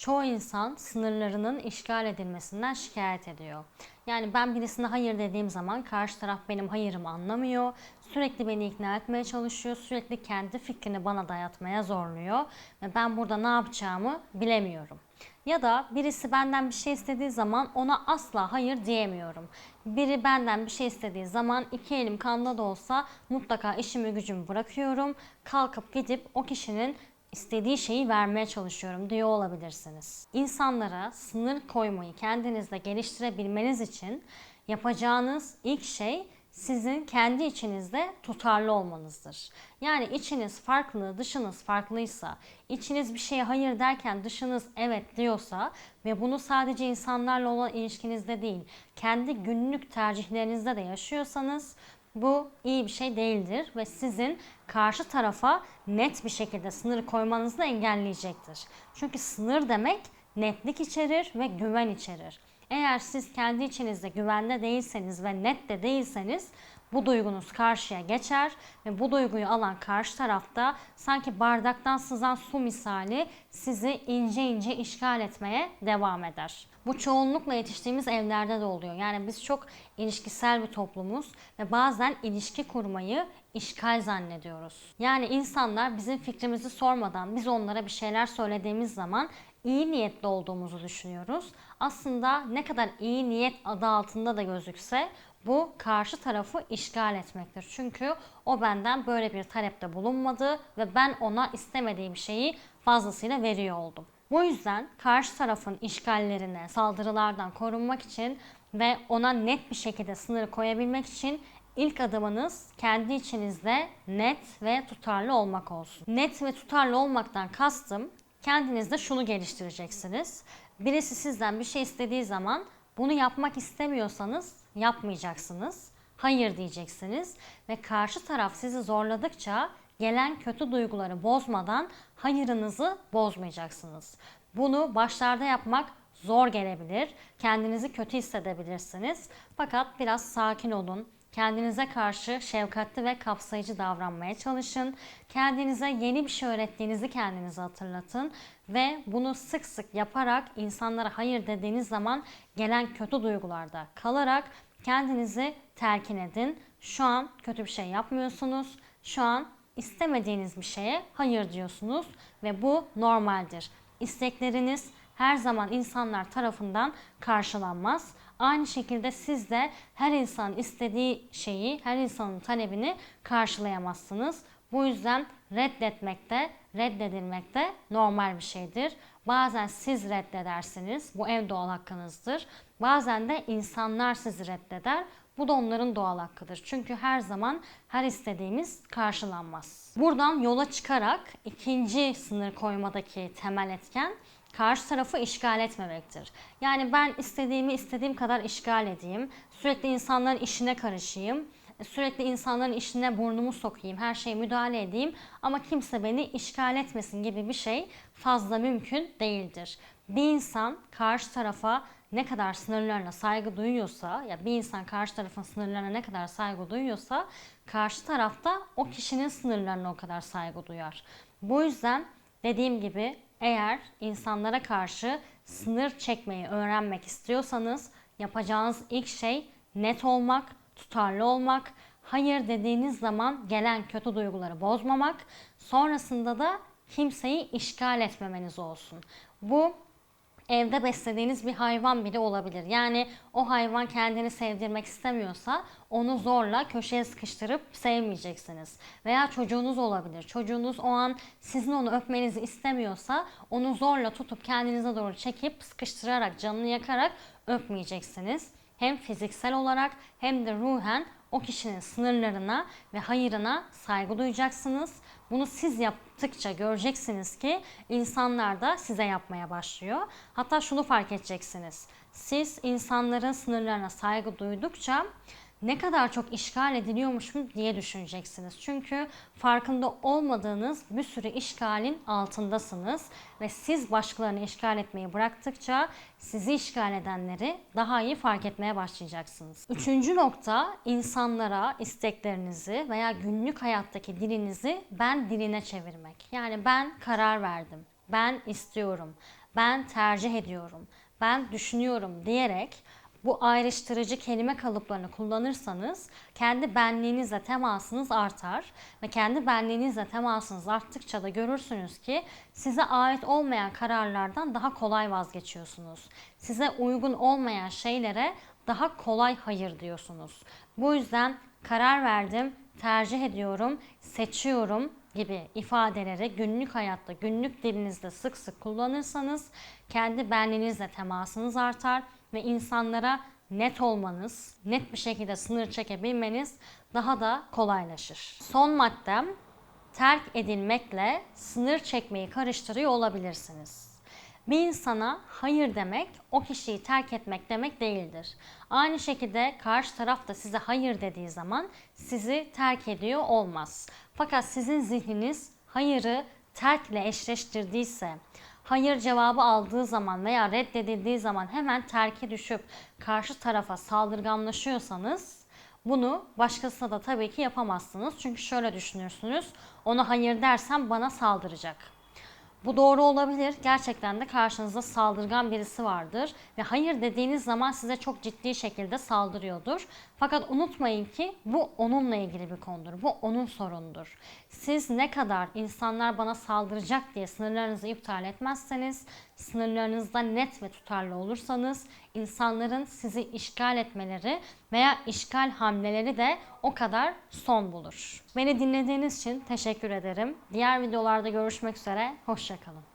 Çoğu insan sınırlarının işgal edilmesinden şikayet ediyor. Yani ben birisine hayır dediğim zaman karşı taraf benim hayırımı anlamıyor. Sürekli beni ikna etmeye çalışıyor. Sürekli kendi fikrini bana dayatmaya zorluyor. Ve ben burada ne yapacağımı bilemiyorum. Ya da birisi benden bir şey istediği zaman ona asla hayır diyemiyorum. Biri benden bir şey istediği zaman iki elim kanda da olsa mutlaka işimi gücümü bırakıyorum. Kalkıp gidip o kişinin istediği şeyi vermeye çalışıyorum diyor olabilirsiniz. İnsanlara sınır koymayı kendinizde geliştirebilmeniz için yapacağınız ilk şey sizin kendi içinizde tutarlı olmanızdır. Yani içiniz farklı, dışınız farklıysa, içiniz bir şeye hayır derken dışınız evet diyorsa ve bunu sadece insanlarla olan ilişkinizde değil, kendi günlük tercihlerinizde de yaşıyorsanız bu iyi bir şey değildir ve sizin karşı tarafa net bir şekilde sınır koymanızı engelleyecektir. Çünkü sınır demek netlik içerir ve güven içerir. Eğer siz kendi içinizde güvende değilseniz ve net de değilseniz bu duygunuz karşıya geçer ve bu duyguyu alan karşı tarafta sanki bardaktan sızan su misali sizi ince ince işgal etmeye devam eder. Bu çoğunlukla yetiştiğimiz evlerde de oluyor. Yani biz çok ilişkisel bir toplumuz ve bazen ilişki kurmayı işgal zannediyoruz. Yani insanlar bizim fikrimizi sormadan biz onlara bir şeyler söylediğimiz zaman iyi niyetli olduğumuzu düşünüyoruz. Aslında ne kadar iyi niyet adı altında da gözükse bu karşı tarafı işgal etmektir. Çünkü o benden böyle bir talepte bulunmadı ve ben ona istemediğim şeyi fazlasıyla veriyor oldum. Bu yüzden karşı tarafın işgallerine, saldırılardan korunmak için ve ona net bir şekilde sınır koyabilmek için ilk adımınız kendi içinizde net ve tutarlı olmak olsun. Net ve tutarlı olmaktan kastım kendinizde şunu geliştireceksiniz. Birisi sizden bir şey istediği zaman bunu yapmak istemiyorsanız yapmayacaksınız. Hayır diyeceksiniz ve karşı taraf sizi zorladıkça gelen kötü duyguları bozmadan hayırınızı bozmayacaksınız. Bunu başlarda yapmak zor gelebilir. Kendinizi kötü hissedebilirsiniz. Fakat biraz sakin olun. Kendinize karşı şefkatli ve kapsayıcı davranmaya çalışın. Kendinize yeni bir şey öğrettiğinizi kendinize hatırlatın ve bunu sık sık yaparak insanlara hayır dediğiniz zaman gelen kötü duygularda kalarak kendinizi telkin edin. Şu an kötü bir şey yapmıyorsunuz. Şu an istemediğiniz bir şeye hayır diyorsunuz ve bu normaldir. İstekleriniz her zaman insanlar tarafından karşılanmaz. Aynı şekilde siz de her insan istediği şeyi, her insanın talebini karşılayamazsınız. Bu yüzden reddetmek de, reddedilmek de normal bir şeydir. Bazen siz reddedersiniz, bu en doğal hakkınızdır. Bazen de insanlar sizi reddeder. Bu da onların doğal hakkıdır. Çünkü her zaman her istediğimiz karşılanmaz. Buradan yola çıkarak ikinci sınır koymadaki temel etken karşı tarafı işgal etmemektir. Yani ben istediğimi istediğim kadar işgal edeyim. Sürekli insanların işine karışayım. Sürekli insanların işine burnumu sokayım, her şeye müdahale edeyim ama kimse beni işgal etmesin gibi bir şey fazla mümkün değildir. Bir insan karşı tarafa ne kadar sınırlarına saygı duyuyorsa ya bir insan karşı tarafın sınırlarına ne kadar saygı duyuyorsa karşı tarafta o kişinin sınırlarına o kadar saygı duyar. Bu yüzden dediğim gibi eğer insanlara karşı sınır çekmeyi öğrenmek istiyorsanız yapacağınız ilk şey net olmak, tutarlı olmak, hayır dediğiniz zaman gelen kötü duyguları bozmamak, sonrasında da kimseyi işgal etmemeniz olsun. Bu evde beslediğiniz bir hayvan bile olabilir. Yani o hayvan kendini sevdirmek istemiyorsa onu zorla köşeye sıkıştırıp sevmeyeceksiniz. Veya çocuğunuz olabilir. Çocuğunuz o an sizin onu öpmenizi istemiyorsa onu zorla tutup kendinize doğru çekip sıkıştırarak canını yakarak öpmeyeceksiniz. Hem fiziksel olarak hem de ruhen o kişinin sınırlarına ve hayırına saygı duyacaksınız. Bunu siz yaptıkça göreceksiniz ki insanlar da size yapmaya başlıyor. Hatta şunu fark edeceksiniz. Siz insanların sınırlarına saygı duydukça ne kadar çok işgal ediliyormuşum diye düşüneceksiniz. Çünkü farkında olmadığınız bir sürü işgalin altındasınız ve siz başkalarını işgal etmeyi bıraktıkça sizi işgal edenleri daha iyi fark etmeye başlayacaksınız. Üçüncü nokta insanlara isteklerinizi veya günlük hayattaki dilinizi ben diline çevirmek. Yani ben karar verdim. Ben istiyorum. ben tercih ediyorum, ben düşünüyorum diyerek bu ayrıştırıcı kelime kalıplarını kullanırsanız kendi benliğinizle temasınız artar ve kendi benliğinizle temasınız arttıkça da görürsünüz ki size ait olmayan kararlardan daha kolay vazgeçiyorsunuz. Size uygun olmayan şeylere daha kolay hayır diyorsunuz. Bu yüzden karar verdim, tercih ediyorum, seçiyorum gibi ifadeleri günlük hayatta, günlük dilinizde sık sık kullanırsanız kendi benliğinizle temasınız artar ve insanlara net olmanız, net bir şekilde sınır çekebilmeniz daha da kolaylaşır. Son maddem terk edilmekle sınır çekmeyi karıştırıyor olabilirsiniz. Bir insana hayır demek o kişiyi terk etmek demek değildir. Aynı şekilde karşı taraf da size hayır dediği zaman sizi terk ediyor olmaz. Fakat sizin zihniniz hayırı terkle eşleştirdiyse, hayır cevabı aldığı zaman veya reddedildiği zaman hemen terke düşüp karşı tarafa saldırganlaşıyorsanız bunu başkasına da tabii ki yapamazsınız. Çünkü şöyle düşünürsünüz. Ona hayır dersem bana saldıracak. Bu doğru olabilir. Gerçekten de karşınızda saldırgan birisi vardır ve hayır dediğiniz zaman size çok ciddi şekilde saldırıyordur. Fakat unutmayın ki bu onunla ilgili bir konudur. Bu onun sorunudur. Siz ne kadar insanlar bana saldıracak diye sınırlarınızı iptal etmezseniz, sınırlarınızda net ve tutarlı olursanız insanların sizi işgal etmeleri veya işgal hamleleri de o kadar son bulur. Beni dinlediğiniz için teşekkür ederim. Diğer videolarda görüşmek üzere. Hoşçakalın.